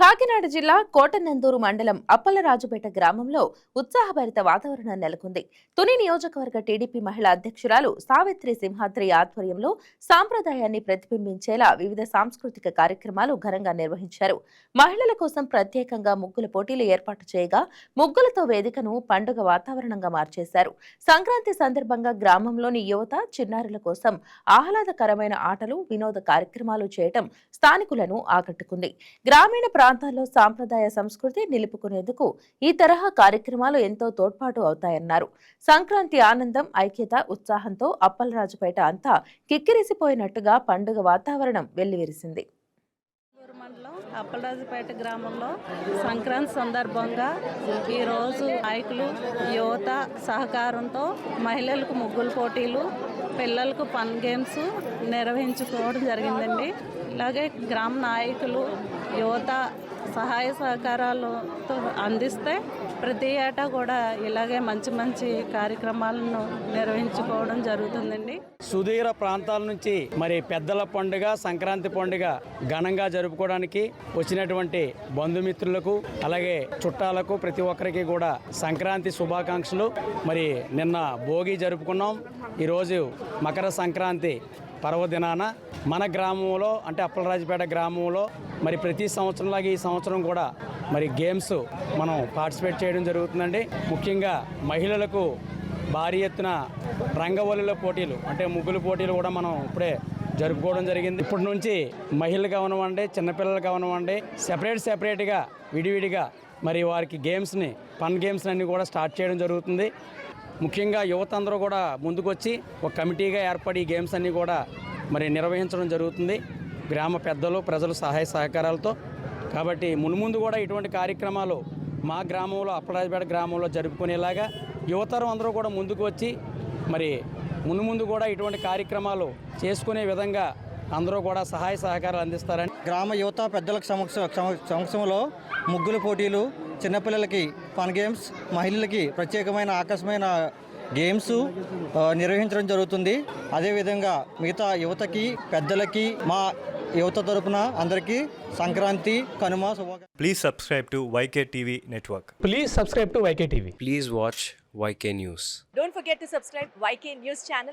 కాకినాడ జిల్లా కోటనందూరు మండలం అప్పలరాజుపేట గ్రామంలో ఉత్సాహభరిత వాతావరణం నెలకొంది. తుని నియోజకవర్గ టీడీపీ మహిళా అధ్యక్షురాలు సావిత్రి సింహాద్రి ఆధ్వర్యంలో సాంప్రదాయాన్ని ప్రతిబింబించేలా వివిధ సాంస్కృతిక కార్యక్రమాలు ఘనంగా నిర్వహించారు. మహిళల కోసం ప్రత్యేకంగా ముగ్గుల పోటీలు ఏర్పాటు చేయగా ముగ్గులతో వేదికను పండుగ వాతావరణంగా మార్చేశారు. సంక్రాంతి సందర్భంగా గ్రామంలోని యువత చిన్నారుల కోసం ఆహ్లాదకరమైన ఆటలు వినోద కార్యక్రమాలు చేయటం స్థానికులను ఆకట్టుకుంది. గ్రామీణ ప్రాంతాల్లో సాంప్రదాయ సంస్కృతి నిలుపుకునేందుకు ఈ తరహా కార్యక్రమాలు ఎంతో తోడ్పాటు అవుతాయన్నారు. సంక్రాంతి ఆనందం ఐక్యత ఉత్సాహంతో అప్పలరాజుపేట అంతా కిక్కిరిసిపోయినట్టుగా పండుగ వాతావరణం వెల్లివిరిసింది. అప్పలరాజుపేట గ్రామంలో సంక్రాంతి సందర్భంగా ఈరోజు నాయకులు యువత సహకారంతో మహిళలకు ముగ్గుల పోటీలు పిల్లలకు ఫన్ గేమ్స్ నిర్వహించుకోవడం జరిగిందండి. ఇలాగే గ్రామ నాయకులు యువత సహాయ సహకారాలతో అందిస్తే ప్రతి ఏటా కూడా ఇలాగే మంచి మంచి కార్యక్రమాలను నిర్వహించుకోవడం జరుగుతుందండి. సుదీర ప్రాంతాల నుంచి మరి పెద్దల పండుగ సంక్రాంతి పండుగ ఘనంగా జరుపుకోవడానికి వచ్చినటువంటి బంధుమిత్రులకు అలాగే చుట్టాలకు ప్రతి ఒక్కరికి కూడా సంక్రాంతి శుభాకాంక్షలు. మరి నిన్న భోగి జరుపుకున్నాం. ఈరోజు మకర సంక్రాంతి పర్వదినాన మన గ్రామంలో అంటే అప్పలరాజుపేట గ్రామంలో మరి ప్రతి సంవత్సరంలాగా ఈ సంవత్సరం కూడా మరి గేమ్స్ మనం పార్టిసిపేట్ చేయడం జరుగుతుందండి. ముఖ్యంగా మహిళలకు భారీ ఎత్తున రంగవల్లుల పోటీలు అంటే ముగ్గులు పోటీలు కూడా మనం ఇప్పుడే జరుపుకోవడం జరిగింది. ఇప్పటి నుంచి మహిళలు కావనివ్వండి చిన్నపిల్లలు కావనివ్వండి సెపరేట్ సెపరేట్గా విడివిడిగా మరి వారికి గేమ్స్ని ఫన్ గేమ్స్ అన్నీ కూడా స్టార్ట్ చేయడం జరుగుతుంది. ముఖ్యంగా యువత అందరూ కూడా ముందుకొచ్చి ఒక కమిటీగా ఏర్పడి గేమ్స్ అన్నీ కూడా మరి నిర్వహించడం జరుగుతుంది. గ్రామ పెద్దలు ప్రజలు సహాయ సహకారాలతో. కాబట్టి మున్ముందు కూడా ఇటువంటి కార్యక్రమాలు మా గ్రామంలో అప్పరాజపేట గ్రామంలో జరుపుకునేలాగా యువతరం అందరూ కూడా ముందుకు వచ్చి మరి మున్ముందు కూడా ఇటువంటి కార్యక్రమాలు చేసుకునే విధంగా అందరూ కూడా సహాయ సహకారాలు అందిస్తారని గ్రామ యువత పెద్దలకు సమక్ష సమ- సమక్షంలో ముగ్గుల పోటీలు చిన్నపిల్లలకి ఫన్ గేమ్స్ మహిళలకి ప్రత్యేకమైన ఆకర్షమైన గేమ్స్ నిర్వహించడం జరుగుతుంది అదేవిధంగా మిగతా యువతకి పెద్దలకి మా యువత తరపున అందరికీ సంక్రాంతి కనుమ శుభాకాంక్షలు Please subscribe to YK TV Network. Please subscribe to YKTV. Please watch YK News. Don't forget to subscribe YK News channel